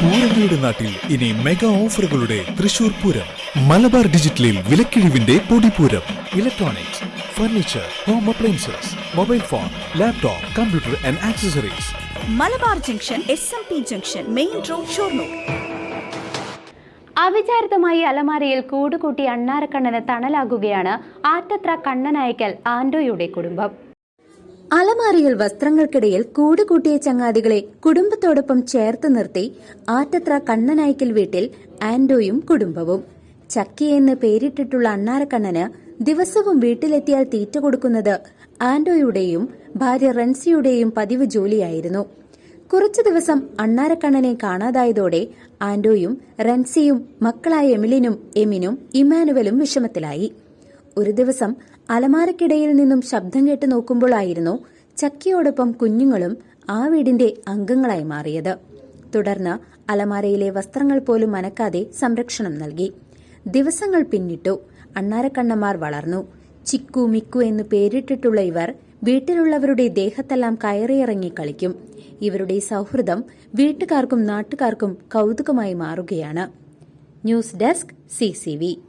പൂരങ്ങളുടെ നാട്ടിൽ ഇനി മെഗാ ഓഫറുകളുടെ തൃശൂർ പൂരം. മലബാർ ഡിജിറ്റലിൽ വിലക്കിഴിവിന്റെ പൊടിപൂരം. Electronics furniture home appliances mobile phone laptop computer and accessories Malabar junction S M P junction main road Shoranur. അവിചാരിതമായി അലമാരയിൽ കൂടുകൂട്ടി അണ്ണാരക്കണ്ണന് തണലാകുകയാണ് ആറ്റത്ര കണ്ണനായക്കൽ ആൻഡോയുടെ കുടുംബം. അലമാരയിൽ വസ്ത്രങ്ങൾക്കിടയിൽ കൂടുകൂട്ടിയ ചങ്ങാതികളെ കുടുംബത്തോടൊപ്പം ചേർത്ത് നിർത്തി ആറ്റത്ര കണ്ണനായ്ക്കൽ വീട്ടിൽ ആൻഡോയും കുടുംബവും. ചക്കി എന്ന് പേരിട്ടിട്ടുള്ള അണ്ണാരക്കണ്ണന് ദിവസവും വീട്ടിലെത്തിയാൽ തീറ്റ കൊടുക്കുന്നത് ആൻഡോയുടെയും ഭാര്യ റൻസിയുടെയും പതിവ് ജോലിയായിരുന്നു. കുറച്ചു ദിവസം അണ്ണാരക്കണ്ണനെ കാണാതായതോടെ ആൻഡോയും റൻസിയും മക്കളായ എമിലിനും എമിനും ഇമാനുവലും വിഷമത്തിലായി. ഒരു ദിവസം അലമാരക്കിടയിൽ നിന്നും ശബ്ദം കേട്ട് നോക്കുമ്പോഴായിരുന്നു ചക്കിയോടൊപ്പം കുഞ്ഞുങ്ങളും ആ വീടിന്റെ അംഗങ്ങളായി മാറിയത്. തുടർന്ന് അലമാരയിലെ വസ്ത്രങ്ങൾ പോലും അനക്കാതെ സംരക്ഷണം നൽകി. ദിവസങ്ങൾ പിന്നിട്ടു അണ്ണാരക്കണ്ണന്മാർ വളർന്നു. ചിക്കു മിക്കു എന്ന് പേരിട്ടിട്ടുള്ള ഇവർ വീട്ടിലുള്ളവരുടെ ദേഹത്തെല്ലാം കയറിയിറങ്ങി കളിക്കും. ഇവരുടെ സൗഹൃദം വീട്ടുകാർക്കും നാട്ടുകാർക്കും കൗതുകമായി മാറുകയാണ്. News desk C